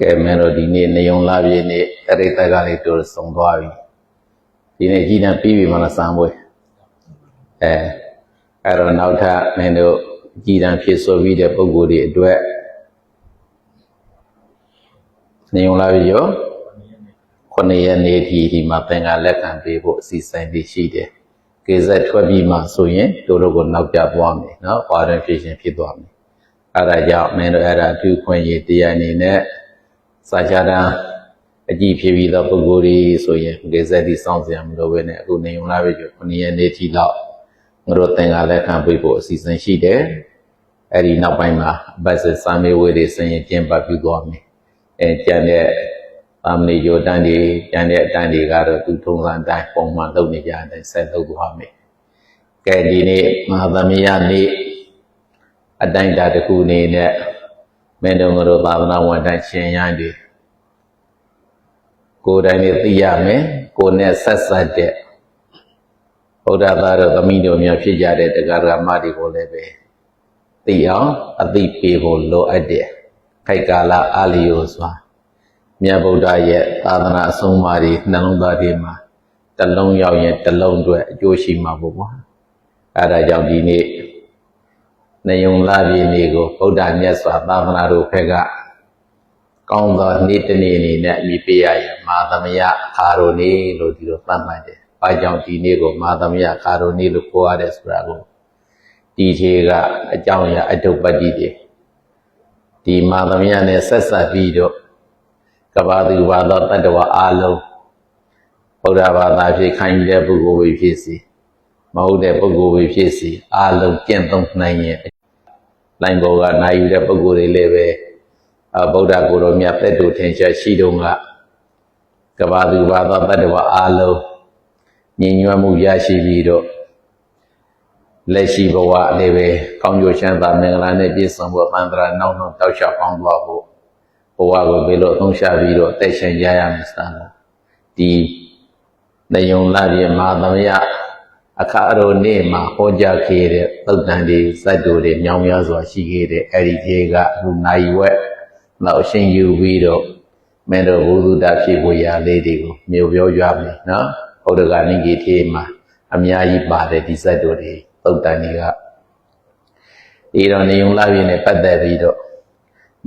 ကဲမင်းတို့ဒီနေ့နေုံလာပြည့်နေ့အရိတ်တက်ကလေးတို့ဆုံးသွားပြီဒီနေ့ကြီးနံပြီးပြီမလားစံပွဲအဲအဲ့တော့နောက်ထပ်မင်းတို့ကြီးနံဖြစ်ဆိုပြီးတဲ့ပုံကိုယ်တွေအတွက်နေုံလာပြီရောခုနှစ်ရက်နေ့ဒီဒီမှာသင်္ကလက်ခံပေးဖို့အစီအစဉ်တွေရှိတယ်ကေဇက်ထွက်ပြီးမှဆိုရင်တို့တို့ကိုနောက်ကျသွားမယ်နော် orientation ဖြစ်သွားမယ်အဲ့ဒါကြောင့်မင်းတို့အဲ့ဒါအထူးခွင့်ရတရားအနေနဲ့ စာချတာအကြည့်ဖြစ်ပြီးသောပုဂ္ဂိုလ်တွေဆိုရင်ကေဇက်ဒီစောင့်စရာမလိုဘဲနဲ့အခုနေုံလာပြီကျော်ခုနှစ်ရက်နေ့ထိတော့ငါတို့သင်္ကလက်ခံပေးဖို့အစီအစဉ်ရှိတယ်အဲ့ဒီနောက်ပိုင်းမှာဘတ်စစ်စာမေးဝေးတွေစရင်ကျင်းပပြုသွားမယ်အဲကျန်တဲ့သာမဏေယောတန်းတွေကျန်တဲ့အတန်းတွေကတော့သူထုံးစံတိုင်းပုံမှန်လုပ်နေကြတဲ့အဆက်လုပ်သွားမယ်ကဲဒီနေ့မဟာသမယနေ့အတိုင်းတာတစ်ခုအနေနဲ့မင်းတို့ငါတို့သာသနာဝန်ထမ်းရှင်ရန်တွေ ကိုယ်တိုင်နေသိရမယ်ကိုယ်နဲ့ဆက်ဆက်တဲ့ဘုရားသားတော်သမီးတို့များဖြစ်ကြတဲ့တရားဓမ္မတွေကိုလည်းပဲသိအောင်အသိပေးဖို့လိုအပ်တယ်ခိုက်ကာလအာလီယိုစွာမြတ်ဗုဒ္ဓရဲ့သာသနာအဆုံးအမတွေနှလုံးသားတွေမှာတစ်လုံးရောက်ရင်တစ်လုံးအတွက်အကျိုးရှိမှာပေါ့ကွာအဲဒါကြောင့်ဒီနေ့နေုံလာပြည်နေ့ကိုဗုဒ္ဓမြတ်စွာသာသနာတော်ဖက်က ကောင်းသောနေ့တစ်နေ့အနေနဲ့အမိပေးရရင်မာသမယခါရိုနေ့လို့ဒီလိုသတ်မှတ်တယ်။ဘာကြောင့်ဒီနေ့ကိုမာသမယခါရိုနေ့လို့ခေါ်ရတယ်ဆိုတာကိုဒီခြေကအကြောင်းအရာအတုပ္ပတ္တိတွေဒီမာသမယနဲ့ဆက်ဆက်ပြီးတော့ကဘာသူဘာသောတတ္တဝအားလုံးဗုဒ္ဓဘာသာဖြစ်ခိုင်းတဲ့ပုဂ္ဂိုလ်ဝိဖြစ်စီမဟုတ်တဲ့ပုဂ္ဂိုလ်ဝိဖြစ်စီအားလုံးကျင့်သုံးနိုင်ရင်လိုင်းဘောကနိုင်ယူတဲ့ပုဂ္ဂိုလ်တွေလည်းပဲအ ဗုဒ္ဓကိုယ်တော်မြတ်သက်တူထင်ရှားရှိတုန်းကကဘာသူဘာသောတတ္တဝအားလုံးညီညွတ်မှုရရှိပြီးတော့လက်ရှိဘဝလည်းပဲကောင်းကျိုးချမ်းသာမင်္ဂလာနဲ့ပြည့်စုံဖို့သံဃာနောက်နောက်တောက်လျှောက်ပေါင်းသွားဖို့ဘဝကိုဘယ်လိုအသုံးချပြီးတော့တက်ရှင်ကြရမလဲစမ်းဒီနေုံလာပြမဟာသမယအခါရိုနေ့မှာဟောကြားခဲ့တဲ့သုတ်တန်တွေစက်တို့တွေမြောင်များစွာရှိခဲ့တဲ့အဲ့ဒီခြေကအခုနိုင်ဝက် နောက်အရှင်ယူပြီးတော့မင်းတို့ဘုသူတဖြစ်ပေါ်ရာလေးတွေကိုမြို့ပြောကြမယ်နော်ဘုဒ္ဓဂာနိဂေထေမှာအများကြီးပါတယ်ဒီစက်တို့တွေသုတ်တန်တွေကဒီတော့နေုံလာပြနဲ့ပတ်သက်ပြီးတော့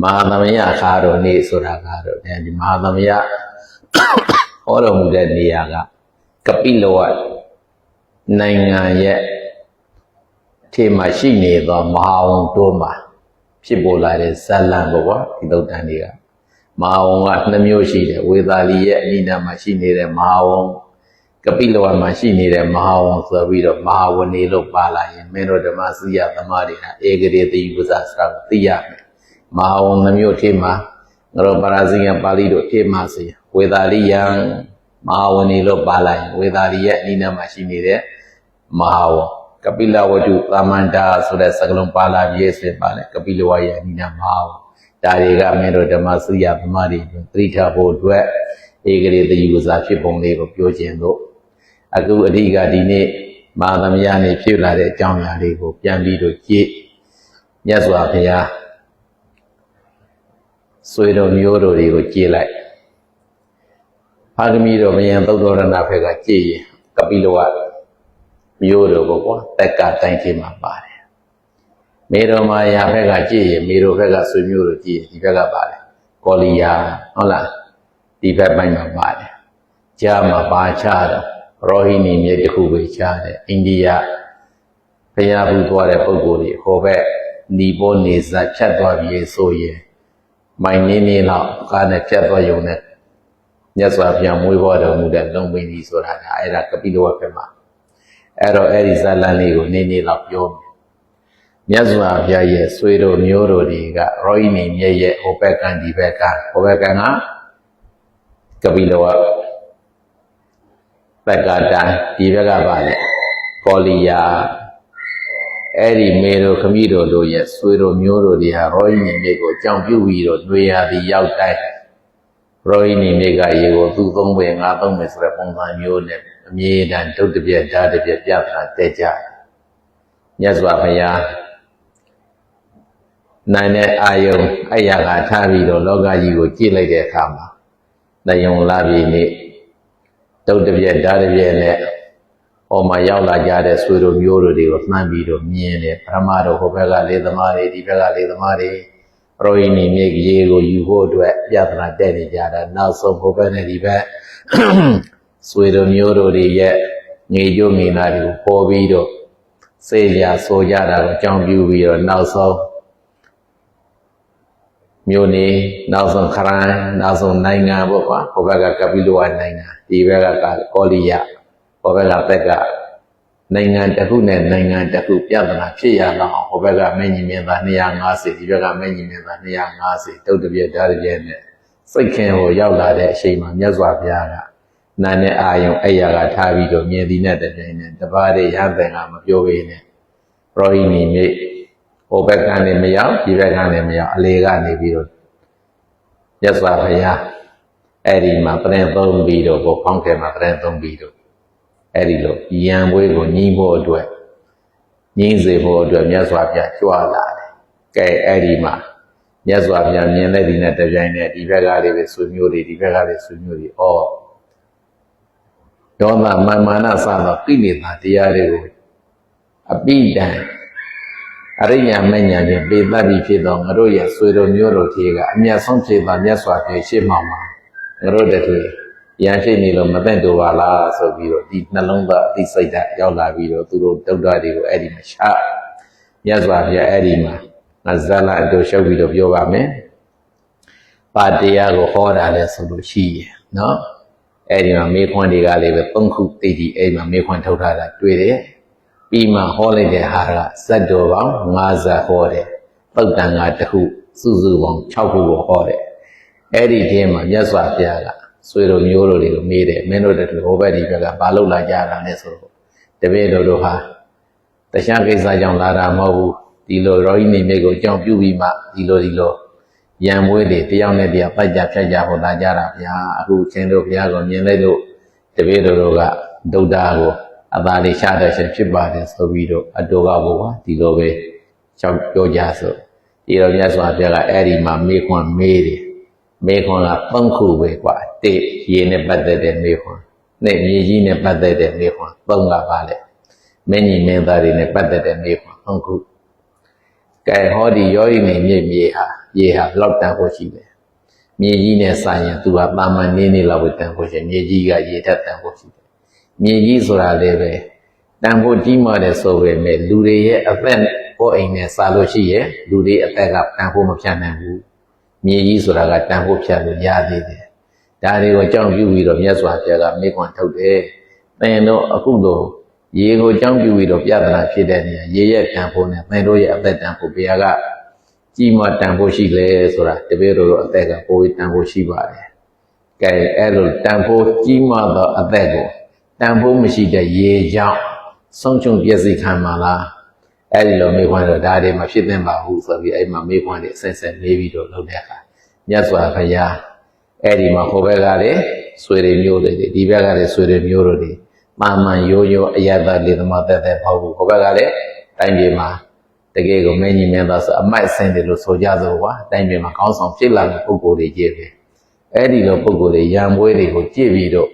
မဟာသမယအခါတော်နေ့ဆိုတာကတော့ဒီမဟာသမယဟောတော်မူတဲ့နေရာကကပိလဝတ်နိုင်ငံရဲ့အထေမှာရှိနေသောမဟာဝံတို့မှာ ဖြစ်ပေါ်လာတဲ့ဇလံပေါ့ကွာဒီသုတ်တန်တွေကမဟာဝံကနှစ်မျိုးရှိတယ်ဝေသာလီရဲ့အနိဒာမှာရှိနေတဲ့မဟာဝံကပိလဝတ်မှာရှိနေတဲ့မဟာဝံဆိုပြီးတော့မဟာဝနေလို့ပါလာရင်မင်းတို့ဓမ္မစရိယသမားတွေဟာဧကရေတိပုဇ္ဇဆိုတာကိုသိရမယ်မဟာဝံနှမျိုးထေမှာငါတို့ပါရဇိယပါဠိတို့ထေမှာဆိုရင်ဝေသာလီယံမဟာဝနေလို့ပါလာရင်ဝေသာလီရဲ့အနိဒာမှာရှိနေတဲ့မဟာဝ ကပိလဝတ္ထုသာမန္တာဆိုတဲ့စကလုံးပါလာပြည့်စင်ပါလေကပိလဝရဲ့အနိနာမဟာဝဒါတွေကမင်းတို့ဓမ္မစရိယသမားတွေသတိထားဖို့အတွက်ဧကရေတယူဇာဖြစ်ပုံလေးကိုပြောခြင်းလို့အခုအဓိကဒီနေ့မဟာသမယနေဖြစ်လာတဲ့အကြောင်းအရာလေးကိုပြန်ပြီးတော့ကြည့်မြတ်စွာဘုရားဆွေတော်မျိုးတော်တွေကိုကြည့်လိုက်ဖာကမီတော်ဘယံသုတ်တော်ရဏဖက်ကကြည့်ရင်ကပိလဝတ် မျိုးတော်ပေါ့ကွာတက်ကတိုင်းချင်းမှာပါတယ်မေတော်မာယာဘက်ကကြည့်ရင်မေတော်ဘက်ကဆွေမျိုးတို့ကြည့်ရင်ဒီဘက်ကပါတယ်ကောလီယာဟုတ်လားဒီဘက်ပိုင်းမှာပါတယ်ကြားမှာပါချတော့ရောဟိနီမြေတစ်ခုပဲချတယ်အိန္ဒိယဘုရားဘူးသွားတဲ့ပုံကိုယ်တွေဟိုဘက်နီပေါ်နေဇက်ဖြတ်သွားပြီဆိုရင်မိုင်နင်းနေတော့ကားနဲ့ဖြတ်သွားရုံနဲ့မြတ်စွာဘုရားမွေးဖွားတော်မူတဲ့လုံပင်ကြီးဆိုတာကအဲ့ဒါကပိလဝတ်ဘက်မှာ အဲ့တော့အဲ့ဒီဇာလန်လေးကိုနေနေတော့ပြောမယ်မြတ်စွာဘုရားရဲ့ဆွေတော်မျိုးတော်တွေကရောဟိနီမြဲရဲ့ဟိုဘက်ကံဒီဘက်ကဟိုဘက်ကံကကပိလဝတ်ဘက်ကတန်ဒီဘက်ကပါလေကောလီယာအဲ့ဒီမေတော်ခမည်းတော်တို့ရဲ့ဆွေတော်မျိုးတော်တွေဟာရောဟိနီမြဲကိုကြောင်ပြုတ်ပြီးတော့တွေ့ရသည်ရောက်တိုင်းရောဟိနီမြဲကရေကိုသူ့သုံးပဲငါသုံးပဲဆိုတဲ့ပုံစံမျိုးနဲ့ အမြဲတမ်းဒုတ်တပြက်ဓာတ်တပြက်ပြတာတဲ့ကြမြတ်စွာဘုရားနိုင်တဲ့အာယုံအဲ့ရကထားပြီးတော့လောကကြီးကိုကြည့်လိုက်တဲ့အခါမှာတယုံလာပြီနေ့တုတ်တပြက်ဓာတ်တပြက်နဲ့ဟောမှာရောက်လာကြတဲ့ဆွေတို့မျိုးတို့တွေကိုနှမ်းပြီးတော့မြင်တယ်ပရမတို့ဟိုဘက်ကလေသမားတွေဒီဘက်ကလေသမားတွေပရိုယင်းနေမြေကြီးကိုယူဖို့အတွက်ပြဿနာတက်နေကြတာနောက်ဆုံးဟိုဘက်နဲ့ဒီဘက် ဆွေတို့မျိုးတို့တွေရဲ့ငေကျိုးငေနာတွေကိုပေါ်ပြီးတော့စေကြဆိုကြတာကိုအကြောင်းပြုပြီးတော့နောက်ဆုံးမြို့နေနောက်ဆုံးခရိုင်နောက်ဆုံးနိုင်ငံပေါ့ကွာဟိုဘက်ကကပိလဝနိုင်ငံဒီဘက်ကကောလီယဟိုဘက်ကတက်ကနိုင်ငံတစ်ခုနဲ့နိုင်ငံတစ်ခုပြဿနာဖြစ်ရတော့ဟိုဘက်ကမင်းကြီးမြင်သား250ဒီဘက်ကမင်းကြီးမြင်သား250တုတ်တပြက်ဓာတ်တပြက်နဲ့စိတ်ခင်ကိုရောက်လာတဲ့အချိန်မှာမြတ်စွာဘုရားက နာနဲ့အာယုံအဲ့ရကထားပြီးတော့မြင်သည်နဲ့တပြိုင်နက်တပါးတွေရဟန်းသင်္ကမပြောဘဲနဲ့ပရောဟိနီမြေဟိုဘက်ကနေမရောက်ဒီဘက်ကနေမရောက်အလေကနေပြီးတော့မြတ်စွာဘုရားအဲ့ဒီမှာပြင်သုံးပြီးတော့ဘောဖောင်းခဲမှာပြင်သုံးပြီးတော့အဲ့ဒီလိုရံပွဲကိုညီးဖို့အတွက်ညီးစေဖို့အတွက်မြတ်စွာဘုရားကြွားလာတယ်။ကဲအဲ့ဒီမှာမြတ်စွာဘုရားမြင်တဲ့ဒီနဲ့တပြိုင်နက်ဒီဘက်ကလေးပဲဆွေမျိုးတွေဒီဘက်ကလေးဆွေမျိုးတွေဩ ဒေါသမမာနစသောကိလေသာတရားတွေကိုအပိတံအရိညာမညာဖြင့်ပေတတ်ပြီးဖြစ်သောငါတို့ရဲ့ဆွေတော်မျိုးတို့ကြီးကအမျက်ဆုံးဖြစ်သောမြတ်စွာဘုရားရှေ့မှောက်မှာငါတို့တည်းရန်ရှိနေလို့မသိတူပါလားဆိုပြီးတော့ဒီနှလုံးသားအသိစိတ်ဓာတ်ရောက်လာပြီးတော့သူတို့ဒုက္ခတွေကိုအဲ့ဒီမှာရှာမြတ်စွာဘုရားအဲ့ဒီမှာငါဇာလအတူရှုပ်ပြီးတော့ပြောပါမယ်ပါတရားကိုဟောတာလဲဆိုလို့ရှိရနော် အဲ့ဒီမှာမေခွန်းတွေကလည်းပဲသုံးခုသိတည်အဲ့မှာမေခွန်းထုတ်ထားတာတွေ့တယ်ပြီးမှဟောလိုက်တဲ့ဟာကဇတ်တော်ပေါင်း50ဇတ်ဟောတယ်ပုတ်တန်ကတခုစုစုပေါင်း6ခုကိုဟောတယ်အဲ့ဒီထဲမှာမြတ်စွာဘုရားကဆွေတို့မျိုးတို့တွေကိုမေးတယ်မင်းတို့တည်းဟိုဘက်ဒီဘက်ကဘာလို့လာကြတာလဲဆိုတော့တပည့်တော်တို့ဟာတခြားကိစ္စကြောင့်လာတာမဟုတ်ဘူးဒီလိုရောဟိနေမြေကိုအကြောင်းပြုပြီးမှဒီလိုဒီလို ရံမွေးတွေတယောက်နဲ့တယောက်ပိုက်ကြဖြတ်ကြဟောလာကြတာဗျာအခုချင်းတို့ဘုရားကိုမြင်လိုက်လို့တပည့်တော်တို့ကဒုဒ္ဒါကိုအသာလေးရှားတဲ့ရှင်ဖြစ်ပါတယ်ဆိုပြီးတော့အတော်ကဘုရားဒီလိုပဲကြောက်ပြောကြဆိုဒီတော့မြတ်စွာဘုရားကအဲ့ဒီမှာမေးခွန်းမေးတယ်မေခွန်ကသုံးခုပဲกว่าတိရေနဲ့ပတ်သက်တဲ့မေခွန်နဲ့မြေကြီးနဲ့ပတ်သက်တဲ့မေခွန်သုံးကပါလေမင်းကြီးမင်းသားတွေနဲ့ပတ်သက်တဲ့မေခွန်သုံးခုကဲဟောဒီရောဤနေမြေမြေဟာ ရေဟာဘလောက်တန်ဖို့ရှိတယ်မြေကြီးနဲ့ဆိုင်ရင်သူကတာမန်နေနေလောက်ပဲတန်ဖို့ရှိမြေကြီးကရေထက်တန်ဖို့ရှိတယ်မြေကြီးဆိုတာလည်းပဲတန်ဖို့ကြီးမားတယ်ဆိုပေမဲ့လူတွေရဲ့အသက်ဟောအိမ်နဲ့စားလို့ရှိရဲ့လူတွေအသက်ကတန်ဖို့မဖြတ်နိုင်ဘူးမြေကြီးဆိုတာကတန်ဖို့ဖြတ်လို့ရသေးတယ်ဒါတွေကိုကြောင်းပြုပြီးတော့မြတ်စွာဘုရားကမိခွန်ထုတ်တယ်သင်တို့အခုလိုရေကိုကြောင်းပြုပြီးတော့ပြဒနာဖြစ်တဲ့နေရာရေရဲ့တန်ဖို့နဲ့သင်တို့ရဲ့အသက်တန်ဖို့ဘုရားက ကြီးမတန်ဖို့ရှိလေဆိုတာတပည့်တော်တို့အသက်ကပိုပြီးတန်ဖို့ရှိပါတယ်ကဲအဲ့လိုတန်ဖို့ကြီးမသောအသက်ကိုတန်ဖို့မရှိတဲ့ရေကြောင့်ဆုံးချုံပြည့်စည်ခံပါလားအဲ့ဒီလိုမေးခွန်းတော့ဒါတွေမဖြစ်သင့်ပါဘူးဆိုပြီးအဲ့မှာမေးခွန်းတွေဆက်ဆက်နေပြီးတော့လုပ်တဲ့အခါမြတ်စွာဘုရားအဲ့ဒီမှာဟိုဘက်ကလည်းဆွေတွေမျိုးတွေဒီဘက်ကလည်းဆွေတွေမျိုးတို့တွေမာမန်ရိုးရိုးအယတလေသမသက်သက်ပေါ့ဘူးဟိုဘက်ကလည်းတိုင်းပြည်မှာတ ကယ်ကိုမင်းကြီးမင်းသားဆိုအမိုက်ဆင်းတယ်လို့ဆိုကြဆိုကွာတိုင်းပြည်မှာကောင်းဆောင်ဖြစ်လာတဲ့ပုဂ္ဂိုလ်တွေကြီးပဲအဲ့ဒီလိုပုဂ္ဂိုလ်တွေရံမွေးတွေကိုကြည့်ပြီးတော့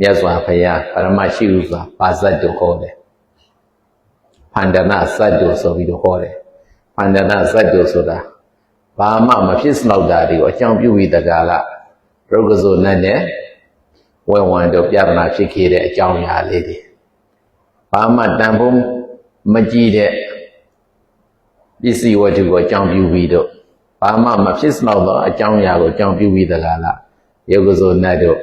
မြတ်စွာဘုရားပရမရှိဥစွာပါဇတ်တို့ဟောတယ်ဖန္ဒနာစัจတုဆိုပြီးတော့ဟောတယ်ဖန္ဒနာစัจတုဆိုတာဘာမှမဖြစ်စလောက်တာတွေကိုအကြောင်းပြုပြီးတကားကရုပ်ကစိုးနဲ့နဲ့ဝဲဝံတို့ပြဒနာဖြစ်ခဲ့တဲ့အကြောင်းအရာလေးတွေဘာမှတန်ဖိုးမကြည့်တဲ့ ပစ္စည်းဝတ္ထုကိုအကြောင်းပြုပြီးတော့ဘာမှမဖြစ်စလောက်သောအကြောင်းအရာကိုအကြောင်းပြုပြီးတကားလားရုပ်ကစိုးနဲ့တို့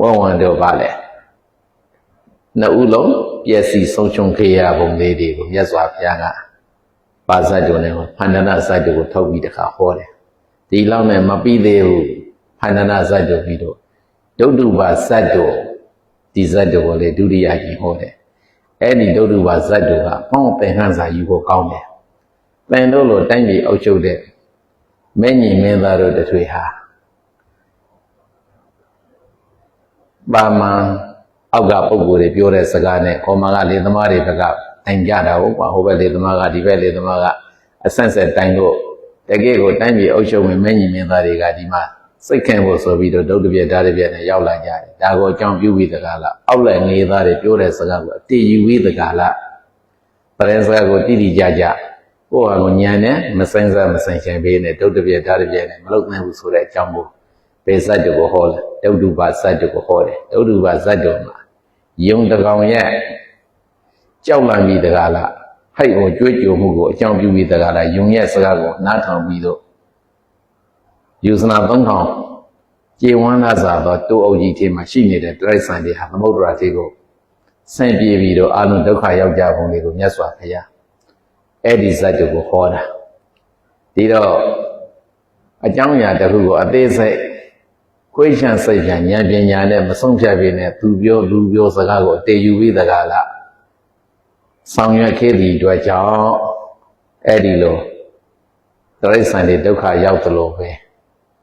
ဝဲဝံတို့ပါလေနှစ်ဦးလုံးပျက်စီးဆုံးရှုံးခဲ့ရပုံလေးတွေကိုမြတ်စွာဘုရားကပါဇတ်တုံနဲ့ဖန္ဒနာဇတ်တုကိုထုတ်ပြီးတခါဟောတယ်ဒီလောက်နဲ့မပြီးသေးဘူးဖန္ဒနာဇတ်တုပြီးတော့ဒုဒ္ဓဘာဇတ်တုဒီဇတ်တုကိုလေဒုတိယကြီးဟောတယ် အဲ့ဒီဒုဒ္ဓဘာဇတ်တုကပေါင်းပင်ဟန်စာယူဖို့ကောင်းတယ်ပင်တို့လိုတိုင်းပြည်အုပ်ချုပ်တဲ့မင်းကြီးမင်းသားတို့တထွေဟာပါမန်အောက်ကပုံကိုယ်တွေပြောတဲ့စကားနဲ့ခေါ်မာကလေသမားတွေဘက်ကတိုင်ကြတာဟုတ်ကွာဟိုဘက်လေသမားကဒီဘက်လေသမားကအဆန့်ဆက်တိုင်းလို့တကယ့်ကိုတိုင်းပြည်အုပ်ချုပ်ဝင်မင်းကြီးမင်းသားတွေကဒီမှာ စိတ်ခံဖို့ဆိုပြီးတော့ဒုတ်တပြက်ဓာတ်တပြက်နဲ့ရောက်လာကြတယ်ဒါကိုအကြောင်းပြုပြီးတကားလားအောက်လက်နေသားတွေပြောတဲ့စကားကိုအတိယူပြီးတကားလားပရဲစကားကိုတိတိကျကျကိုယ့်ဟာကိုညံနဲ့မဆိုင်စားမဆိုင်ရှင်ပေးနဲ့ဒုတ်တပြက်ဓာတ်တပြက်နဲ့မလုပ်နိုင်ဘူးဆိုတဲ့အကြောင်းကိုပေဇတ်တကိုဟောတယ်ဒုတ်တုပဇတ်တကိုဟောတယ်ဒုတ်တုပဇတ်တော်မှာယုံတကောင်ရဲ့ကြောက်လန့်ပြီးတကားလားဟိုက်ကိုကြွေးကြော်မှုကိုအကြောင်းပြုပြီးတကားလားယုံရဲ့စကားကိုနားထောင်ပြီးတော့ ယူဇနာ3000ကျေဝန်းလာစားသောတိုးအုပ်ကြီးထဲမှာရှိနေတဲ့တိရစ္ဆာန်တွေဟာသမုဒ္ဒရာကြီးကိုဆန့်ပြေးပြီးတော့အလုံးဒုက္ခရောက်ကြပုံတွေကိုမြတ်စွာဘုရားအဲ့ဒီဇတ်တုကိုဟောတာဒီတော့အကြောင်းအရာတစ်ခုကိုအသေးစိတ်ခွေးချန်စိတ်ပြန်ဉာဏ်ပညာနဲ့မဆုံးဖြတ်ပြီးနဲ့သူပြောလူပြောစကားကိုအတေယူပြီးတကားလားဆောင်ရွက်ခဲ့သည့်အတွက်ကြောင့်အဲ့ဒီလိုတိရစ္ဆာန်တွေဒုက္ခရောက်သလိုပဲ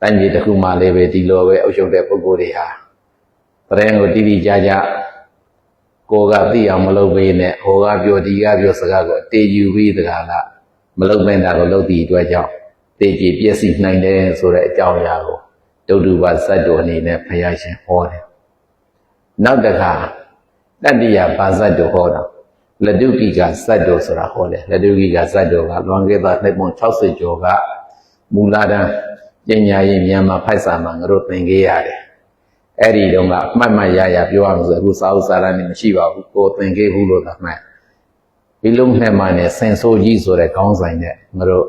တိုင်းပြည်တစ်ခုမှလည်းပဲဒီလိုပဲအုပ်ချုပ်တဲ့ပုဂ္ဂိုလ်တွေဟာတရင်ကိုတိတိကျကျကိုကသိအောင်မလုပ်ပေးနဲ့ဟိုကပြောဒီကပြောစကားကိုအတေယူပြီးတကားလားမလုပ်နိုင်တာကိုလုပ်သည့်အတွက်ကြောင့်တေကြည်ပြည့်စည်နိုင်တယ်ဆိုတဲ့အကြောင်းအရာကိုဒုဒ္ဓဘာဇတ်တော်အနေနဲ့ဘုရားရှင်ဟောတယ်နောက်တစ်ခါတတ္တိယဘာဇတ်တော်ဟောတာလက်ဒုကိကဇတ်တော်ဆိုတာဟောတယ်လက်ဒုကိကဇတ်တော်ကလွန်ခဲ့တဲ့နှစ်ပေါင်း60ကျော်ကမူလာတန်း ပညာရေးမြန်မာဖိုက်စာမှာငါတို့သင်ခဲ့ရတယ်အဲ့ဒီတော့ကအမှတ်မှတ်ရရပြောရမှာဆိုအခုစာအုပ်စာတမ်းနေမရှိပါဘူးကိုသင်ခဲ့ဘူးလို့သာမှတ်ဒီလုံးနဲ့မှနဲ့ဆင်ဆိုးကြီးဆိုတဲ့ခေါင်းဆိုင်နဲ့ငါတို့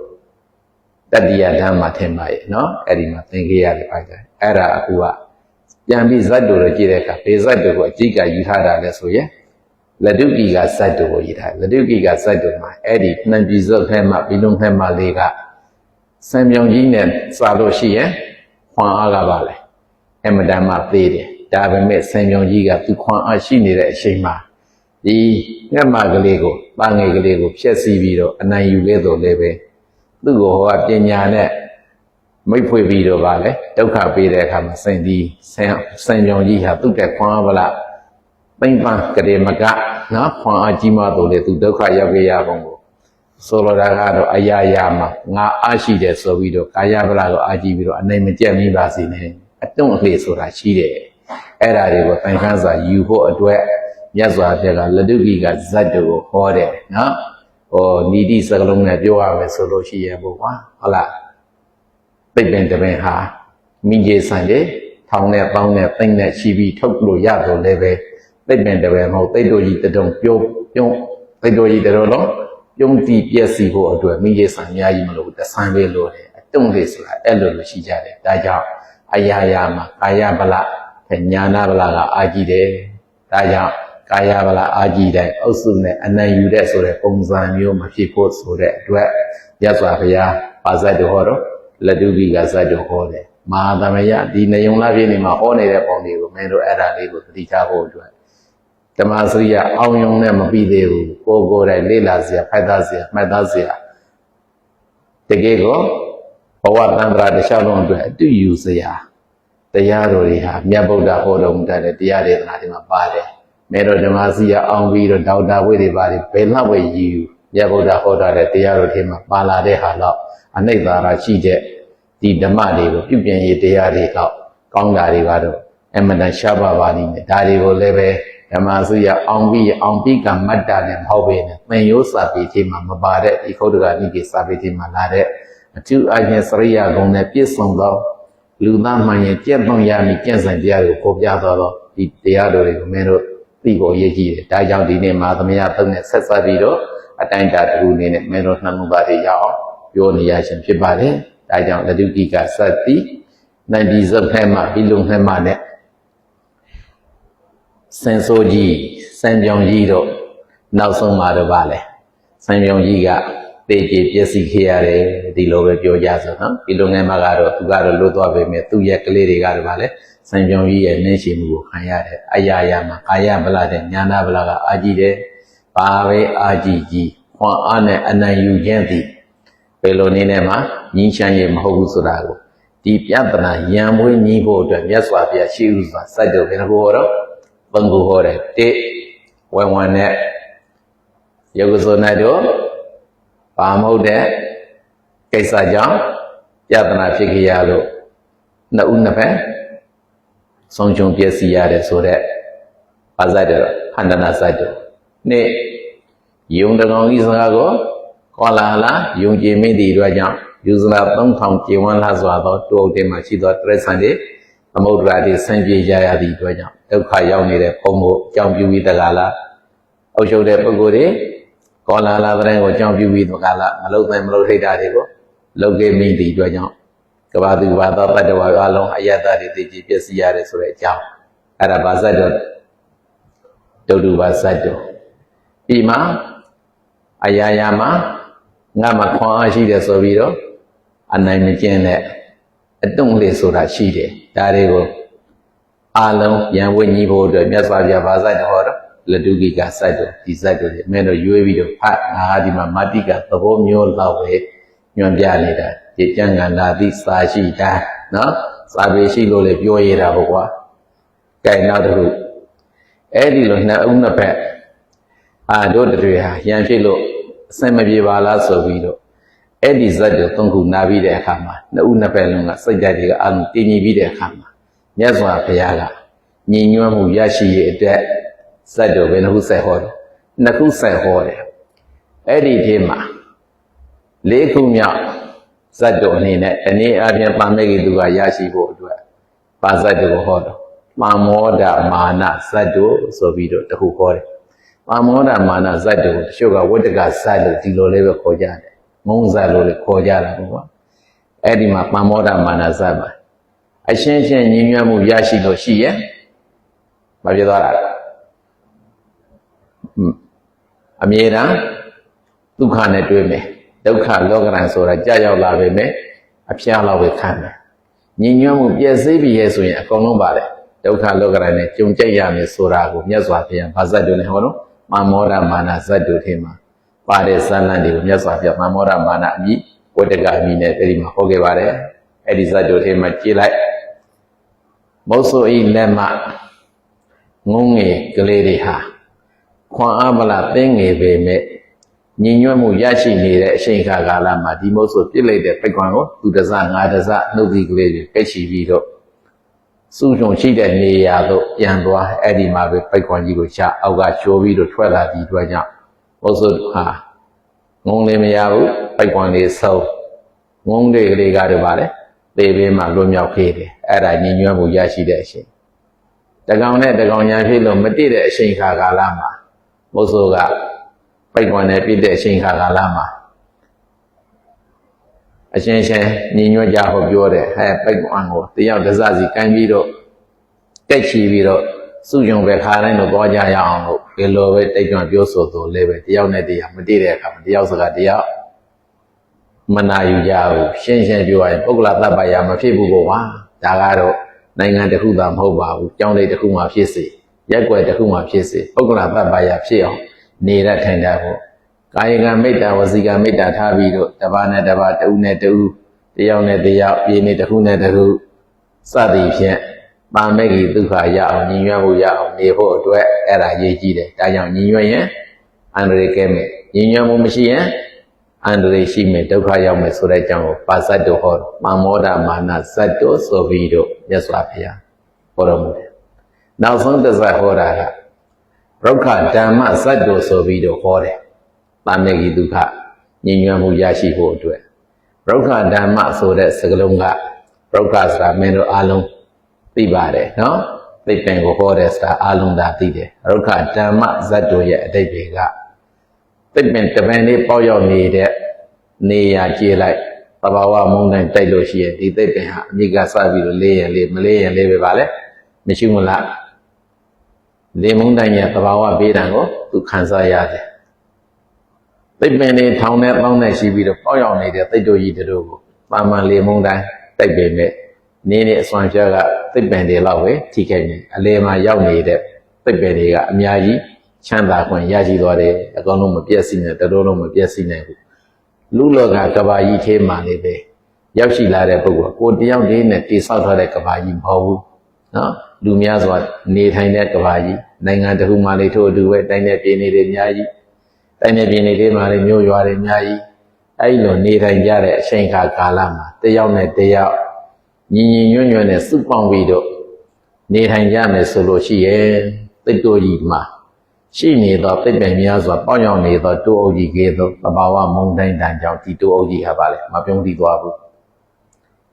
တတိယဓမ္မထင်ပါရဲ့နော်အဲ့ဒီမှာသင်ခဲ့ရတယ်ဖိုက်တယ်အဲ့ဒါအခုကပြန်ပြီးဇတ်တူကိုကြည့်တဲ့အခါဘေဇတ်တူကိုအကြည့်ကယူထားတာလဲဆိုရင်လက်ဒုကိကဇတ်တူကိုယူထားလက်ဒုကိကဇတ်တူမှာအဲ့ဒီနှံပြည်စုပ်ထဲမှာပြီးလုံးထဲမှာလေးက စံမြောင်ကြီးနဲ့စာလို့ရှိရင်ခွန်အားကပါလေအမတန်မှသေးတယ်ဒါပေမဲ့စံမြောင်ကြီးကသူခွန်အားရှိနေတဲ့အချိန်မှာဒီငှက်မကလေးကိုပါငယ်ကလေးကိုဖျက်ဆီးပြီးတော့အနိုင်ယူခဲ့တော့လည်းပဲသူ့ကိုဟောကပညာနဲ့မိတ်ဖွေပြီးတော့ပါလေဒုက္ခပေးတဲ့အခါမှာစင်ဒီဆံဆံမြောင်ကြီးဟာသူ့တဲ့ခွန်အားဗလားပိမ့်ပန်းကလေးမကနော်ခွန်အားကြီးမှတော့လေသူဒုက္ခရောက်ခဲ့ရပုံကို ဆိုလိုတာကတော့အရာရာမှာငါအားရှိတယ်ဆိုပြီးတော့ကာယဗလာကိုအားကြီးပြီးတော့အနေမကျက်မိပါစေနဲ့အတုံးအလှဆိုတာရှိတယ်အဲ့ဒါတွေကိုတိုင်ခန်းစာယူဖို့အတွက်မြတ်စွာဘုရားကလက်တုကိကဇတ်တူကိုဟောတယ်နော်ဟောနီတိစကလုံးနဲ့ပြောရမယ်ဆိုလို့ရှိရင်ဘုရားဟုတ်လားပိတ်ပင်တပင်ဟာမိကြီးဆန်တယ်ထောင်းနဲ့ပေါင်းနဲ့သိမ့်နဲ့ရှိပြီးထုတ်လို့ရတော့လည်းပဲပိတ်ပင်တပင်မဟုတ်သိတ်တို့ကြီးတတုံပြုံးပြုံးသိတ်တို့ကြီးတတော်လုံး ပြုံးတီပြက်စီဖို့အတွက်မိကြီးဆန်အများကြီးမလို့တဆန်းပဲလို့တယ်အတုံးလေးဆိုတာအဲ့လိုလိုရှိကြတယ်ဒါကြောင့်အရာရာမှာကာယဗလညာနာဗလကအာကြည့်တယ်ဒါကြောင့်ကာယဗလာအာကြည့်တဲ့အုပ်စုနဲ့အနံယူတဲ့ဆိုတဲ့ပုံစံမျိုးမဖြစ်ဖို့ဆိုတဲ့အတွက်ရသော်ဘုရားပါဇတ်တော်ဟောတော့လက်တုပိကဇတ်တော်ဟောတယ်မဟာသမယဒီနေုံလာပြည့်နေမှာဟောနေတဲ့ပုံတွေကိုမင်းတို့အဲ့ဒါလေးကိုသတိထားဖို့အတွက် ဓမ္မစရိယအောင်ယုံနဲ့မပြီးသေးဘူးကိုကိုယ်တိုင်လေ့လာစရာဖတ်သားစရာမှတ်သားစရာတကယ်ကိုဘဝတန္တရာတစ်လျှောက်လုံးအတွက်အတူယူစရာတရားတော်တွေဟာမြတ်ဗုဒ္ဓဟောတော်မူတဲ့တရားဒေသနာတွေမှာပါတယ်မဲတော်ဓမ္မစီရအောင်ပြီးတော့ဒေါက်တာဝိတွေပါတယ်ဘယ်လောက်ပဲယူမြတ်ဗုဒ္ဓဟောတာတဲ့တရားတော်တွေမှာပါလာတဲ့ဟာတော့အနိစ္စရာရှိတဲ့ဒီဓမ္မတွေကိုပြုပြင်ရေးတရားတွေတော့ကောင်းတာတွေကတော့အမှန်တန်ရှားပါပါလိမ့်မယ်ဒါတွေကိုလည်းပဲ ဓမ္မစီရအောင်ပြီးအောင်ပြီးကမတ္တနဲ့မဟုတ်ပဲနဲ့သင်ရိုးစာပေထဲမှာမပါတဲ့ဒီခုတ်တကနိကေစာပေထဲမှာလာတဲ့အထူးအချင်းစရိယဂုံနဲ့ပြည့်စုံသောလူသားမှန်ရင်ကြက်သွန်ရမည်ကြက်ဆိုင်တရားကိုပေါ်ပြသွားတော့ဒီတရားတော်တွေကိုမင်းတို့သိဖို့ရည်ကြီးတယ်ဒါကြောင့်ဒီနေ့မှာသမယသုံးနဲ့ဆက်ဆက်ပြီးတော့အတိုင်းတာတစ်ခုအနေနဲ့မင်းတို့နှလုံးသားတွေရအောင်ပြောနေရခြင်းဖြစ်ပါတယ်ဒါကြောင့်လတုကိကစတ်တိနိုင်ဒီဇတ်ဖဲမှာပြီးလုံဖဲမှာနဲ့ စင်ဆိုးကြီးစံပြောင်ကြီးတို့နောက်ဆုံးမှာတော့ဗာလဲစံပြောင်ကြီးကတေကြေပျက်စီးခဲ့ရတယ်ဒီလိုပဲပြောကြဆိုနော်ဒီလိုငယ်မှာကတော့သူကတော့လွတ်သွားပေမဲ့သူ့ရဲ့ကလေးတွေကတော့ဗာလဲစံပြောင်ကြီးရဲ့နှင်းရှိမှုကိုခံရတယ်အရာရာမှာကာယဗလာတဲ့ညာနာဗလာကအာကြည့်တယ်ဘာပဲအာကြည့်ကြည့်ခွန်အားနဲ့အနံယူခြင်းသည်ဘယ်လိုနည်းနဲ့မှညီချမ်းရမဟုတ်ဘူးဆိုတာကိုဒီပြဿနာရံမွေးညီးဖို့အတွက်မြတ်စွာဘုရားရှိဥစွာစိုက်တော်ဘယ်နှခုဟောတော့ သုံးခုဟောတယ်တိဝဝနဲ့ယောဂဇောနတ်တို့ပါမဟုတ်တဲ့ကိစ္စကြောင့်ပြဿနာဖြစ်ကြရလို့နှစ်ဦးနှစ်ဖက်ဆုံးရှုံးပျက်စီးရတယ်ဆိုတော့ပါဇတ်တော်ဟန္တနာဇတ်တော်နေ့ယုံတကောင်ဤစကားကိုကောလာလာယုံကြည်မိသည့်အတွက်ကြောင့်ယူဇလာ3000ကျေဝန်းလာစွာသောတူအုပ်တင်မှရှိသောတရစ္ဆာန်တွေသမုဒ္ဒရာတွေဆင်ပြေကြရသည့်အတွက်ကြောင့် ဒုက္ခရောက်နေတဲ့ပုံကိုအကြောင်းပြုပြီးတကားလားအုပ်ချုပ်တဲ့ပုဂ္ဂိုလ်တွေကောလာလာတဲ့ကိုအကြောင်းပြုပြီးတကားလားမလုတ်နိုင်မလုတ်ထိတ်တာတွေကိုလုတ်ခဲ့မိသည့်အတွက်ကြောင့်ကဘာသူဘာသောတတ္တဝါအလုံးအယတ္တတွေသိကြည်ပျက်စီးရတယ်ဆိုတဲ့အကြောင်းအဲ့ဒါဘာဇတ်တော်ဒုဒ္ဓဘာဇတ်တော်ဒီမှာအရာရာမှာငါမှခွန်အားရှိတယ်ဆိုပြီးတော့အနိုင်မကျင်းတဲ့အတုံးလေးဆိုတာရှိတယ်ဒါတွေကို အာလုံးပြန်ဝိညီဖို့အတွက်မြတ်စွာဘုရားဘာဇတ်တော်ဟောတော့လတုကိကစိုက်တော်ဒီစိုက်တော်ဒီအမဲတော့ရွေးပြီးတော့ဖတ်ငါဒီမှာမတိကသဘောမျိုးတော့ပဲညွန်ပြနေတာဒီကြံကန္တာတိစာရှိတာနော်စာပေရှိလို့လေပြောရတာပေါ့ကွာကဲနောက်တစ်ခုအဲ့ဒီလိုနှစ်ဦးနှစ်ဖက်အာတို့တွေဟာရန်ဖြစ်လို့အစင်မပြေပါလားဆိုပြီးတော့အဲ့ဒီဇတ်တွေသုံးခုနားပြီးတဲ့အခါမှာနှစ်ဦးနှစ်ဖက်လုံးကစိတ်ဓာတ်တွေကအမှုတည်ငြိမ်ပြီးတဲ့အခါမှာ မြတ်စွာဘုရားကညီညွတ်မှုရရှိရဲ့အတွက်ဇတ်တွေဘယ်နှခုဆက်ဟောတယ်နှစ်ခုဆက်ဟောတယ်အဲ့ဒီဒီမှာလေးခုမြောက်ဇတ်တို့အနေနဲ့တနည်းအားဖြင့်ပါမေဂိသူကရရှိဖို့အတွက်ပါဇတ်တို့ဟောတော့ပါမောဒမာနဇတ်တို့ဆိုပြီးတော့တခုဟောတယ်ပါမောဒမာနဇတ်တို့တချို့ကဝတ္တကဇတ်လို့ဒီလိုလေးပဲခေါ်ကြတယ်မုံဇတ်လို့လည်းခေါ်ကြတာပေါ့ကွာအဲ့ဒီမှာပါမောဒမာနဇတ်ပါ အရှင်းရှင်းညီညွတ်မှုရရှိလို့ရှိရဲ့မဖြစ်သွားတာအမြဲတမ်းဒုက္ခနဲ့တွေ့မယ်ဒုက္ခလောကရန်ဆိုတာကြာရောက်လာပေမဲ့အဖျားလောက်ပဲခံမယ်ညီညွတ်မှုပြည့်စည်ပြီရဲ့ဆိုရင်အကုန်လုံးပါတယ်ဒုက္ခလောကရန်နဲ့ကြုံကြိတ်ရမယ်ဆိုတာကိုမြတ်စွာဘုရားဗာဇတ်တို့နဲ့ဟောတော့မာမောဒမာနဇတ်တို့ထဲမှာပါတဲ့ဇာလန်တွေကိုမြတ်စွာဘုရားမာမောဒမာနအမိဝတ္တကအမိနဲ့အဲ့ဒီမှာဟောခဲ့ပါတယ်အဲ့ဒီဇတ်တို့ထဲမှာကြည်လိုက် မုတ်ဆိုဤလက်မငုံငယ်ကလေးတွေဟာခွန်အားမလားသင်ငယ်ပေမဲ့ညီညွတ်မှုရရှိနေတဲ့အချိန်ခါကာလမှာဒီမို့ဆိုပြစ်လိုက်တဲ့ပိတ်ကွန်ကိုသူတစငါတစနှုတ်သီးကလေးတွေပိတ်ချီပြီးတော့စုချုံရှိတဲ့နေရာသို့ပြန်သွားအဲ့ဒီမှာပဲပိတ်ကွန်ကြီးကိုချအောက်ကချိုးပြီးတော့ထွက်လာပြီးတော့ကြောင့်ဘုဆိုဟာငုံလေးမရဘူးပိတ်ကွန်လေးဆုံးငုံတွေကလေးကားတော့ဗါလေ သေဘေးမှာလွတ်မြောက်ခဲ့တယ်အဲ့ဒါညီညွတ်မှုရရှိတဲ့အချိန်တကောင်နဲ့တကောင်ညာဖြစ်လို့မတည့်တဲ့အချိန်ခါကာလမှာဘုဆိုကပိုက်ကွန်နဲ့ပြည့်တဲ့အချိန်ခါကာလမှာအရှင်ရှင်ညီညွတ်ကြဟောပြောတယ်ဟဲ့ပိုက်ကွန်ကိုတယောက်တစ်စစီကန်ပြီးတော့တက်ချီပြီးတော့စုယုံပဲခါတိုင်းတော့သွားကြရအောင်လို့ဘယ်လိုပဲတိတ်ကြွပြောဆိုသူလည်းပဲတယောက်နဲ့တယောက်မတည့်တဲ့အခါမှာတယောက်စကားတယောက် မနာယူကြဘူးရှင်းရှင်းပြောရရင်ပုဂ္ဂလသဗ္ဗယာမဖြစ်ဘူးကွာဒါကတော့နိုင်ငံတစ်ခုသာမဟုတ်ပါဘူးကြောင်းလေးတစ်ခုမှဖြစ်စေရက်ွယ်တစ်ခုမှဖြစ်စေပုဂ္ဂလသဗ္ဗယာဖြစ်အောင်နေရထိုင်တာပေါ့ကာယကမေတ္တာဝစီကမေတ္တာထားပြီးတော့တပါးနဲ့တပါးတဦးနဲ့တဦးတယောက်နဲ့တယောက်ပြေနေတစ်ခုနဲ့တစ်ခုစသည်ဖြင့်ပါမေဂီဒုက္ခရအောင်ညီညွတ်ဖို့ရအောင်နေဖို့အတွက်အဲ့ဒါရေးကြည့်တယ်ဒါကြောင့်ညီညွတ်ရင်အန္တရာယ်ကဲမယ်ညီညွတ်မှုမရှိရင် အန္တရာယ်ရှိမယ်ဒုက္ခရောက်မယ်ဆိုတဲ့အကြောင်းကိုပါဇတ်တော်ဟောမာမောဒမာနဇတ်တော်ဆိုပြီးတော့မြတ်စွာဘုရားဟောတော်မူတယ်နောက်ဆုံးတစ်ဇတ်ဟောတာကရုက္ခဓမ္မဇတ်တော်ဆိုပြီးတော့ဟောတယ်။ပါမေဂိဒုက္ခညဉ့်ညွတ်မှုရရှိဖို့အတွက်ရုက္ခဓမ္မဆိုတဲ့စကားလုံးကရုက္ခဆိုတာမင်းတို့အားလုံးသိပါတယ်နော်။သိပင်ကိုဟောတဲ့ဆိုတာအားလုံးသာသိတယ်။ရုက္ခဓမ္မဇတ်တော်ရဲ့အတိတ်တွေက သိပင်တပင်လေးပေါက်ရောက်နေတဲ့နေရာကြည့်လိုက်သဘာဝမုန်းတိုင်းတိုက်လို့ရှိရင်ဒီသိပင်ဟာအမြစ်ကစပြီးတော့လေးရင်လေးမလေးရင်လေးပဲပါလေမရှိမလားလေမုန်းတိုင်းရဲ့သဘာဝဘေးဒဏ်ကိုသူခံစားရတယ်သိပ္ပင်တွေထောင်နဲ့ပေါင်းနဲ့ရှိပြီးတော့ပေါက်ရောက်နေတဲ့သိတ္တုကြီးတို့ကိုပါမန်လေမုန်းတိုင်းတိုက်ပေမဲ့နေနေအစွမ်းပြကသိပ္ပင်တွေလောက်ပဲထိခဲ့နေအလေမှာရောက်နေတဲ့သိပ္ပင်တွေကအများကြီး ချမ်းသာခွင့်ရရှိသွားတယ်အကောင်လုံးမပြည့်စည်နဲ့တတော်လုံးမပြည့်စည်နိုင်ဘူးလူလောကကဘာကြီးသေးမှလည်းပဲရောက်ရှိလာတဲ့ပုဂ္ဂိုလ်ကိုတယောက်လေးနဲ့တိဆောက်ထားတဲ့ကဘာကြီးမဟုတ်ဘူးနော်လူများစွာနေထိုင်တဲ့ကဘာကြီးနိုင်ငံတစ်ခုမှလည်းထို့အတူပဲတိုင်းနဲ့ပြည်နေတွေအများကြီးတိုင်းနဲ့ပြည်နေတွေမှလည်းမြို့ရွာတွေအများကြီးအဲ့လိုနေထိုင်ကြတဲ့အချိန်ခါကာလမှာတယောက်နဲ့တယောက်ညီညီညွတ်ညွတ်နဲ့စုပေါင်းပြီးတော့နေထိုင်ကြမယ်ဆိုလို့ရှိရဲ့တိတ်တိုကြီးမှာ ရှိနေသောပြည့်ပင်များစွာပေါင်းရောက်နေသောတိုးအုပ်ကြီးကဲ့သို့သဘာဝမုန်တိုင်းတန်ကြောင့်ဒီတိုးအုပ်ကြီးဟာပါလေမပြုံးတည်သွားဘူး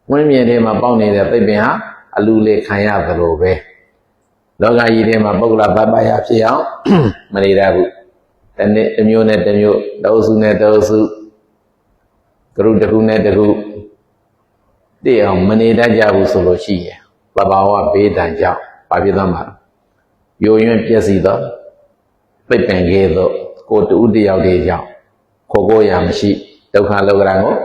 ဝင်းမြင်ထဲမှာပေါက်နေတဲ့ပြည့်ပင်ဟာအလူလေခံရသလိုပဲလောကကြီးထဲမှာပုဂ္ဂလဘပယဖြစ်အောင်မနေရဘူးတနေ့တစ်မျိုးနဲ့တစ်မျိုးတအုပ်စုနဲ့တအုပ်စုကရုတစ်ခုနဲ့တစ်ခုတည်အောင်မနေတတ်ကြဘူးဆိုလို့ရှိရင်သဘာဝဘေးဒဏ်ကြောင့်ဘာဖြစ်သွားမှာလဲယိုယွင်းပြည့်စည်သော ပြစ်ပင်ကဲသို့ကိုတူတယောက်တည်းကြောင့်ခိုးကိုရမရှိဒုက္ခလောကရန်ကို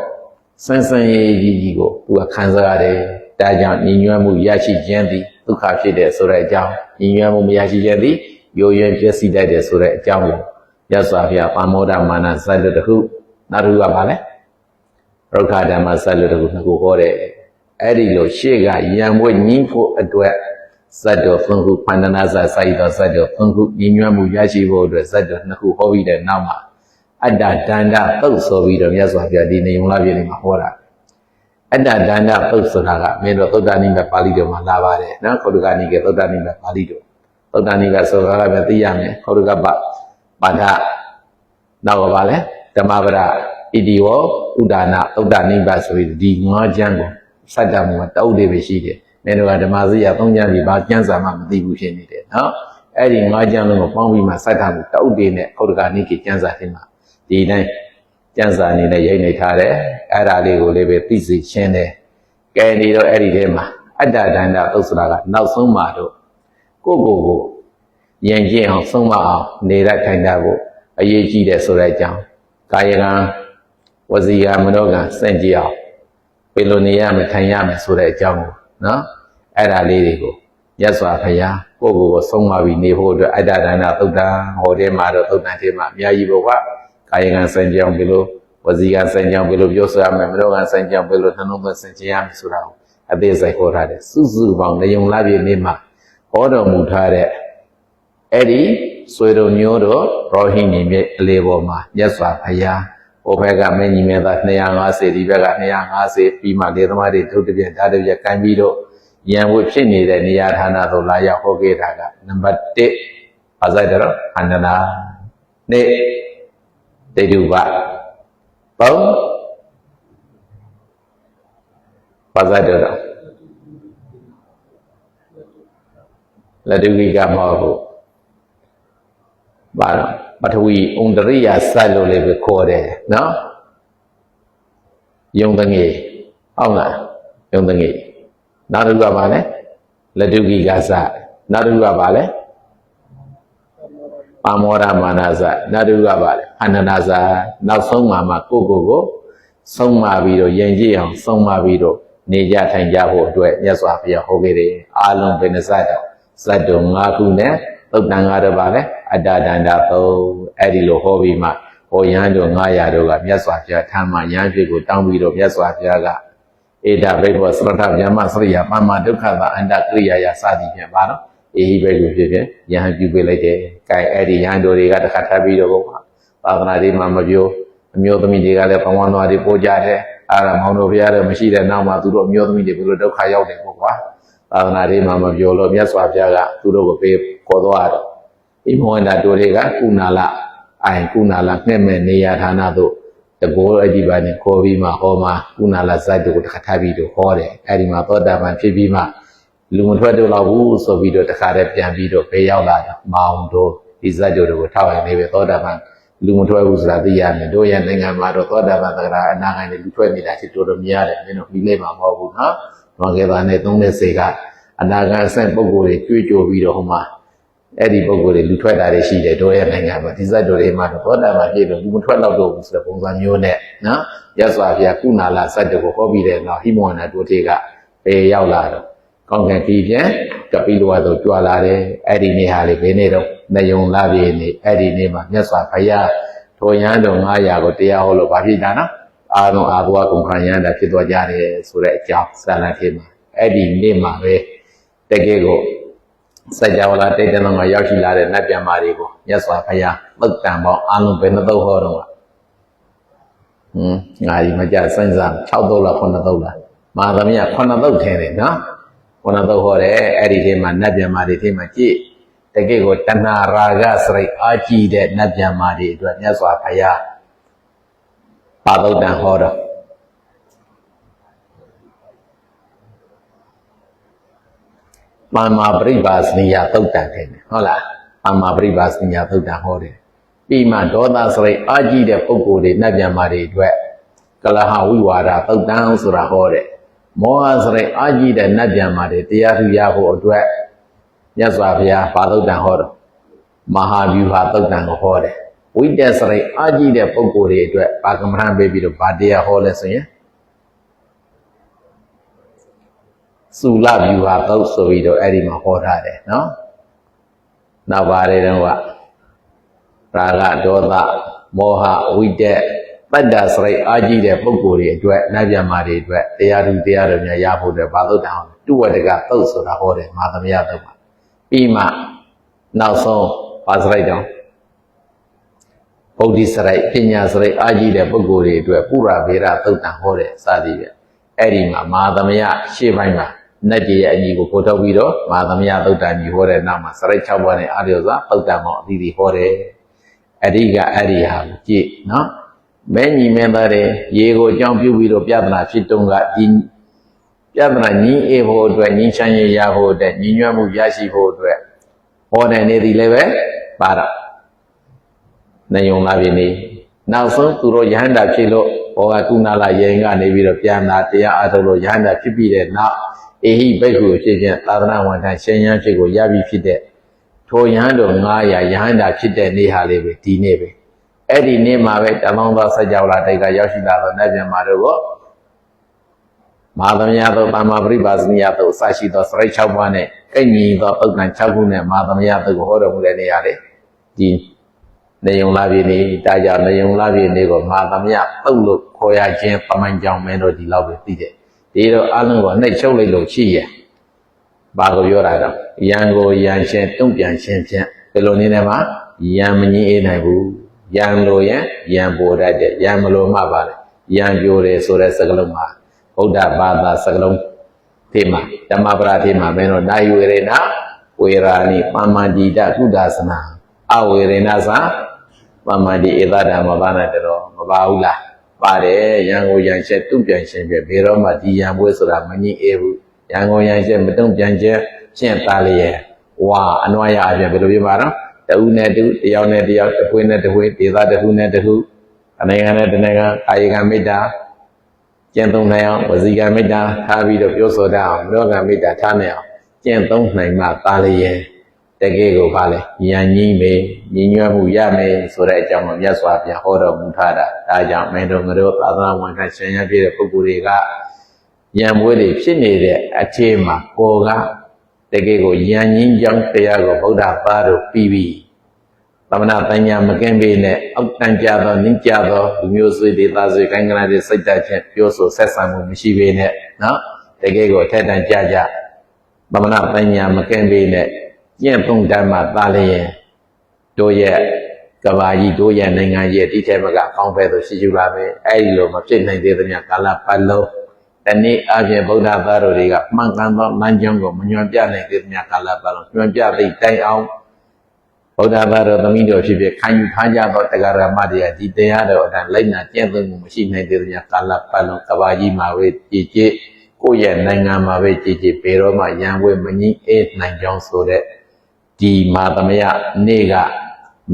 ဆန်းဆန်းရေးကြီးကြီးကိုသူကခံစားရတယ်ဒါကြောင့်ညီညွတ်မှုရရှိခြင်းသည်ဒုက္ခဖြစ်တဲ့ဆိုတဲ့အကြောင်းညီညွတ်မှုမရရှိခြင်းသည်ယိုယွင်းပြည့်စည်တတ်တဲ့ဆိုတဲ့အကြောင်းကိုရသော်ဖျားပါမောဒမာနဇတ်တခုနောက်တစ်ခုကပါလဲရုက္ခဓမ္မဇတ်တခုနှစ်ခုဟောတဲ့အဲ့ဒီလိုရှေ့ကရံမွေးညင်းဖို့အတွက် ဇတ်တော်ဖွင့်ခုပန္ဒနာဇတ်စိုက်တော်ဇတ်တော်ဖွင့်ခုညီညွတ်မှုရရှိဖို့အတွက်ဇတ်တော်နှစ်ခုဟောပြီးတဲ့နောက်မှာအတ္တဒန္တသုတ်ဆိုပြီးတော့မြတ်စွာဘုရားဒီနေုံလာပြည်နေမှာဟောတာအတ္တဒန္တသုတ်ဆိုတာကမင်းတို့သုတ္တနိမပါဠိတော်မှာလာပါတယ်နော်ခေါတုကနိကေသုတ္တနိမပါဠိတော်သုတ္တနိကဆိုတာကပဲသိရမယ်ခေါတုကပပါဒနောက်ကပါလဲဓမ္မပဒဣတိဝဥဒါနာသုတ္တနိဗ္ဗာဆိုပြီးဒီငါးချမ်းကိုစัจ जा မှာတောက်တွေပဲရှိတယ် မင်းတို့ကဓမ္မစရိယသုံးချမ်းဒီဘာကျမ်းစာမှမသိဘူးဖြစ်နေတယ်နော်အဲ့ဒီငါးချမ်းလုံးကိုပေါင်းပြီးမှစัจ जा မှုတောက်တွေနဲ့ခေါတုကနိကေကျမ်းစာထင်မှာဒီတိုင်းကျမ်းစာအနေနဲ့ရိပ်နေထားတယ်အဲ့ဒါလေးကိုလည်းပဲသိစေရှင်းတယ်ကဲနေတော့အဲ့ဒီထဲမှာအတ္တဒန္တသုတ်ဆိုတာကနောက်ဆုံးမှာတော့ကိုယ့်ကိုယ်ကိုယဉ်ကျေးအောင်ဆုံးမအောင်နေရထိုင်တာကိုအရေးကြီးတယ်ဆိုတဲ့အကြောင်းကာယကံဝစီကံမနောကံစင့်ကြည့်အောင်ဘယ်လိုနေရမထိုင်ရမယ်ဆိုတဲ့အကြောင်းကို နော်အဲ့ဒါလေးတွေကိုရသော်ဖရာကိုယ့်ကိုယ်ကိုဆုံးမပြီးနေဖို့အတွက်အတ္တဒန္တသုတ်တံဟောထဲမှာတော့သုတ်တံထဲမှာအများကြီးဘုရားကာယကံစင့်ကြအောင်ဘယ်လိုဝစီကံစင့်ကြအောင်ဘယ်လိုပြောဆိုရမလဲမနောကံစင့်ကြအောင်ဘယ်လိုနှလုံးသွင်းစင့်ကြရမလဲဆိုတာကိုအသေးစိတ်ဟောထားတယ်စုစုပေါင်းနေုံလာပြည့်နေ့မှာဟောတော်မူထားတဲ့အဲ့ဒီဆွေတော်မျိုးတော်ရောဟိနေမြေအလေပေါ်မှာမြတ်စွာဘုရား ဟိုဘက်ကမင်းကြီးမြတ်သား250ဒီဘက်က250ပြီးမှလေသမားတွေထုတ်တပြက်ဓာတ်တပြက်ကန်ပြီးတော့ရန်ဝဖြစ်နေတဲ့နေရာဌာနသို့လာရောက်ဟောခဲ့တာကနံပါတ်1ပါဇိုက်တော်အန္တနာနေဒိဋ္ဌုပ3ပါဇိုက်တော်လက်တုကိကမဟုတ်ဘူးပါတော့ ပထဝီဥန္ဒရိယစက်လို့လည်းပဲခေါ်တယ်နော်ယုံတငယ်ဟုတ်လားယုံတငယ်နောက်တစ်ခုကပါလဲလက်တုကိကစနောက်တစ်ခုကပါလဲပါမောရမာနစနောက်တစ်ခုကပါလဲအနန္တစနောက်ဆုံးမှာမှကိုကိုကိုဆုံးမပြီးတော့ယဉ်ကျေးအောင်ဆုံးမပြီးတော့နေကြထိုင်ကြဖို့အတွက်မြတ်စွာဘုရားဟောခဲ့တယ်အာလုံးဘယ်နှစတော့ဇတ်တော်၅ခုနဲ့သုတ်တန်ကတော့ပါလေ အတ္တဒန္တာသုံးအဲ့ဒီလိုဟောပြီးမှဟောရန်တို့900တို့ကမြတ်စွာဘုရားထာမရန်ဖြစ်ကိုတောင်းပြီးတော့မြတ်စွာဘုရားကဧဒဘိဘောသရထဗျမစရိယပမ္မဒုက္ခသာအန္တကရိယာယစသည်ဖြင့်ပါတော့အေဟိဘိကိုဖြစ်ဖြစ်ယဟန်ပြုပေးလိုက်တယ်။ကဲအဲ့ဒီယဟန်တို့တွေကတခါထပ်ပြီးတော့ဘုရားသာသနာ့ဒီမှာမပြောအမျိုးသမီးတွေကလည်းဘဝတော်တွေပို့ကြတယ်။အာရမောင်တို့ဘုရားတွေမရှိတဲ့နောက်မှာသူတို့အမျိုးသမီးတွေဘယ်လိုဒုက္ခရောက်တယ်ပေါ့ကွာ။သာသနာ့ဒီမှာမပြောလို့မြတ်စွာဘုရားကသူတို့ကိုပေးခေါ်သွားတော့ ဣမောန္တာတို့တွေကကုနာလအိုင်ကုနာလငှက်မဲ့နေရာဌာနတို့တဘောအကြည့်ပါနဲ့ခေါ်ပြီးမှဟောမှာကုနာလဇတ်တို့ကိုတခါထားပြီးတော့ဟောတယ်အဲ့ဒီမှာသောတာပန်ဖြစ်ပြီးမှလူမထွက်တော့တော့ဘူးဆိုပြီးတော့တခါတည်းပြန်ပြီးတော့ဘေးရောက်လာတာမောင်တို့ဒီဇတ်တို့ကိုထောက်ရင်လည်းပဲသောတာပန်လူမထွက်ဘူးဆိုတာသိရမယ်တို့ရဲ့နိုင်ငံမှာတော့သောတာပန်သက္ကရာအနာဂတ်နဲ့လူထွက်နေတာရှိတော်တော်များတယ်မင်းတို့ပြီးလိုက်မှာမဟုတ်ဘူးနော်။ဘာကဲပါနဲ့သုံးတဲ့စေကအနာဂတ်အဆင့်ပုံကိုယ်တွေကြွေးကြော်ပြီးတော့ဟိုမှာ အဲ့ဒီပုံကိုယ်တွေလူထွက်တာတွေရှိတယ်တို့ရဲ့နိုင်ငံမှာဒီဇတ်တို့တွေမှာတော့သောတာပန်ပြည့်လို့လူမထွက်တော့တော့ဘူးဆိုတဲ့ပုံစံမျိုးနဲ့နော်ရသော်ဘုရားကုနာလာဇတ်တို့ကိုဟောပြီးတဲ့နောက်ဟိမောနာတို့တွေကပေရောက်လာတော့ကောင်းကင်ပြည်ပြန်ကပိလောဝသို့ကြွလာတယ်အဲ့ဒီနေ့ဟာလေဘယ်နေ့တော့နယုံလာပြီနေအဲ့ဒီနေ့မှာမြတ်စွာဘုရားထိုရန်တော်900ကိုတရားဟောလို့ဗာဖြစ်တာနော်အာရုံအာဘဝကုန်ခံရတာဖြစ်သွားကြတယ်ဆိုတဲ့အကြောင်းစာလံဖြစ်မှာအဲ့ဒီနေ့မှာပဲတကယ်ကို စัจ java လာတိတ်တလုံးမှာရောက်ရှိလာတဲ့နတ်ပြန်မာတွေကိုမြတ်စွာဘုရားသုတ်တံပေါင်းအလုံးဘယ်နှသုတ်ဟောတော့ဟွန်းငါဒီမကြစမ်းစမ်း6သုတ်လား9သုတ်လားမာသမီးက9သုတ်ထင်းတယ်နော်9သုတ်ဟောတယ်အဲ့ဒီထဲမှာနတ်ပြန်မာတွေထဲမှာကြည့်တကယ့်ကိုတဏှာရာဂစရိတ်အာကြည့်တဲ့နတ်ပြန်မာတွေအတွက်မြတ်စွာဘုရားပါသုတ်တန်ဟောတော့ ပါမပရိပါစနိယသုတ်တန်တယ်ဟုတ်လားပါမပရိပါစနိယသုတ်တန်ဟောတယ်ပြီးမှဒေါသစရိတ်အာကြည့်တဲ့ပုဂ္ဂိုလ်တွေနတ်ပြန်မာတွေအတွက်ကလဟဝိဝါဒသုတ်တန်ဆိုတာဟောတယ်မောဟစရိတ်အာကြည့်တဲ့နတ်ပြန်မာတွေတရားထူရဖို့အတွက်မြတ်စွာဘုရားပါသုတ်တန်ဟောတော့မဟာဗျူဟာသုတ်တန်ကိုဟောတယ်ဝိတ္တစရိတ်အာကြည့်တဲ့ပုဂ္ဂိုလ်တွေအတွက်ပါကမ္မထပေးပြီးတော့ဗာတရားဟောလဲဆိုရင် စုလဗျူဟာသုတ်ဆိုပြီးတော့အဲ့ဒီမှာဟောထားတယ်နော်နောက်ပါတယ်တော့ကရာဂဒေါသမောဟဝိတ္တတတ္တစရိတ်အာကြည့်တဲ့ပုဂ္ဂိုလ်တွေအတွက်နတ်ဗျာမာတွေအတွက်တရားသူတရားတော်များရဖို့အတွက်ဘာသုတ်တန်ဟောတုဝတ္တကသုတ်ဆိုတာဟောတယ်မာသမယသုတ်ပါပြီးမှနောက်ဆုံးဘာစရိတ်တောင်ဗုဒ္ဓစရိုက်ပညာစရိုက်အာကြည့်တဲ့ပုဂ္ဂိုလ်တွေအတွက်ပုရဗေရသုတ်တန်ဟောတယ်စသည်ပဲအဲ့ဒီမှာမာသမယရှေ့ပိုင်းမှာ နတ်ကြီးရဲ့အညီကိုပို့ထုတ်ပြီးတော့မာသမယသုတ်တန်ကြီးဟောတဲ့နောက်မှာစရိုက်6ပါးနဲ့အာရယောစာသုတ်တန်မောအသီးသီးဟောတယ်အဲ့ဒီကအဲ့ဒီဟာကိုကြည့်နော်မဲညီမဲသားတွေရေကိုအကြောင်းပြုပြီးတော့ပြဿနာဖြစ်တုန်းကဒီပြဿနာညီအေးဖို့အတွက်ညီချမ်းရရဖို့အတွက်ညီညွတ်မှုရရှိဖို့အတွက်ဟောတဲ့နေ့ဒီလည်းပဲပါတော့နေုံလာပြီနေနောက်ဆုံးသူတို့ယဟန္တာဖြစ်လို့ဘောကကုဏလာယေင်ကနေပြီးတော့ပြန်လာတရားအားထုတ်လို့ယဟန္တာဖြစ်ပြီးတဲ့နောက် အေဟိဘိက္ခုဖြစ်ခြင်းသာသနာဝန်ထမ်းရှင်ရန်ဖြစ်ကိုရပြီဖြစ်တဲ့ထိုယဟန်တို့900ယဟန္တာဖြစ်တဲ့နေ့ဟာလေးပဲဒီနေ့ပဲအဲ့ဒီနေ့မှာပဲတမောင်းသောစัจ java တိတ်ကရောက်ရှိလာသောနတ်ပြန်မာတို့ကိုမဟာသမယသောပါမပရိပါဇနိယသောအစရှိသောစရိတ်6ပါးနဲ့ကန့်ညီသောဥက္ကံ6ခုနဲ့မဟာသမယသောကိုဟောတော်မူတဲ့နေရာလေဒီနေုံလာပြီနေတာကြောင့်နေုံလာပြီနေကိုမဟာသမယပုတ်လို့ခေါ်ရခြင်းပမိုင်းကြောင့်မင်းတို့ဒီလောက်ပဲသိတယ် ဒီတော့အလုံးကိုနှိပ်ချုပ်လိုက်လို့ရှိရဲ့ဘာကိုပြောတာတော့ရန်ကိုရန်ရှင်တုံ့ပြန်ခြင်းဖြင့်ဘယ်လိုနေလဲမှာရန်မငြင်းအေးနိုင်ဘူးရန်လိုရင်ရန်ပေါ်တတ်တယ်ရန်မလိုမှပါလေရန်ပြိုတယ်ဆိုတဲ့စကားလုံးမှာဗုဒ္ဓဘာသာစကားလုံးထေမာဓမ္မပရာထေမာမင်းတို့နာယဝေရဏဝေရာနိပမ္မန္တိတကုဒသနာအဝေရဏသာပမ္မန္တိဧသဓမ္မဘာနာတရောမပါဘူးလား ပါတယ်ရန်ကိုရန်ချက်တုံ့ပြန်ခြင်းပြဘယ်တော့မှဒီရန်ပွဲဆိုတာမငြိအေးဘူးရန်ကိုရန်ချက်မတုံ့ပြန်ခြင်းရှင်းသားလျက်ဝါအနွားရအပြင်ဘယ်လိုပြပါတော့တဦးနဲ့တူတယောက်နဲ့တယောက်တစ်ခွေးနဲ့တစ်ခွေးဒေသတစ်ခုနဲ့တစ်ခုအနေငံနဲ့တနိုင်ငံအာယကမေတ္တာကျင့်သုံးနိုင်အောင်ဝစီကမေတ္တာထားပြီးတော့ပြောဆိုတတ်အောင်မနောကမေတ္တာထားနိုင်အောင်ကျင့်သုံးနိုင်မှသားလျက် တကယ်ကိုပါလေဉာဏ်ကြီးမေညီညွတ်မှုရမယ်ဆိုတဲ့အကြောင်းကိုမြတ်စွာဘုရားဟောတော်မူထားတာဒါကြောင့်မင်းတို့ငါတို့သာသနာဝန်ထမ်းရှင်ရပြည့်တဲ့ပုဂ္ဂိုလ်တွေကဉာဏ်မွေးတွေဖြစ်နေတဲ့အချိန်မှာကိုကတကယ်ကိုယဉ်ကြီးကြောင်းတရားကိုဗုဒ္ဓဘာတို့ပြီးပြီသမဏပညာမကင်းပေနဲ့အောက်တန်ကြသောနင်းကြသောလူမျိုးစုတွေသားစုကိုင်းကနာတွေစိတ်တက်ချက်ပြောဆိုဆက်ဆံမှုမရှိပေနဲ့နော်တကယ်ကိုအထက်တန်ကြကြသမဏပညာမကင်းပေနဲ့ ကျင့်သုံးတတ်မှသာလျင်တို့ရဲ့ကဘာကြီးတို့ရဲ့နိုင်ငံရဲ့ဒီထဲမှာကကောင်းဖဲဆိုရှိရှိလာပဲအဲ့ဒီလိုမဖြစ်နိုင်သေးသမျှကာလပတ်လုံးတနေ့အပြင်ဗုဒ္ဓသားတို့တွေကမှန်ကန်သောလမ်းကြောင်းကိုမညွန်ပြနိုင်သေးသမျှကာလပတ်လုံးညွန်ပြသိတိုင်အောင်ဗုဒ္ဓဘာသာသမီးတို့ဖြစ်ဖြစ်ခံယူထားကြသောတရားဓမ္မတွေကဒီတရားတော်အတိုင်းလိုက်နာကျင့်သုံးမှုမရှိနိုင်သေးသမျှကာလပတ်လုံးကဘာကြီးမှာပဲကြည်ကြည်ကိုယ့်ရဲ့နိုင်ငံမှာပဲကြည်ကြည်ဘယ်တော့မှရန်ဝဲမငြင်းအေးနိုင်ကြောင်းဆိုတဲ့ ဒီမာသမယနေ့က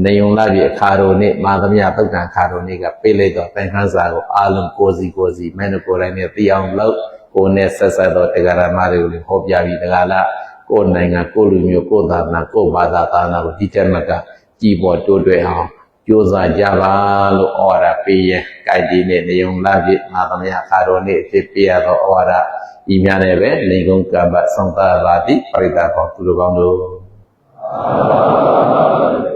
နေုံလာပြီအခါတော်နေ့မာသမယသုတ်တံအခါတော်နေ့ကပြေးလိုက်တော့တန်ခန်းစာကိုအာလုံးကိုစီကိုစီမဲနကိုယ်တိုင်နဲ့သိအောင်လုပ်ကိုနဲ့ဆက်ဆက်တော့တရားဓမ္မတွေကိုလည်းဟောပြပြီးတကားလားကိုယ်နိုင်ငံကိုယ်လူမျိုးကိုယ်သာသနာကိုယ်ဘာသာသာနာကိုဒီတက်မကကြည်ပေါ်တိုးတွေ့အောင်ကြိုးစားကြပါလို့ဩဝါဒပေးရင်ကြိုက်ဒီနေ့နေုံလာပြီမာသမယအခါတော်နေ့အဖြစ်ပေးရတော့ဩဝါဒဤများနဲ့ပဲလိန်ကုန်းကမ္ဘာဆောင်တာပါတိပရိသတ်ကောသူတို့ကောင်းတို့ Aleluia.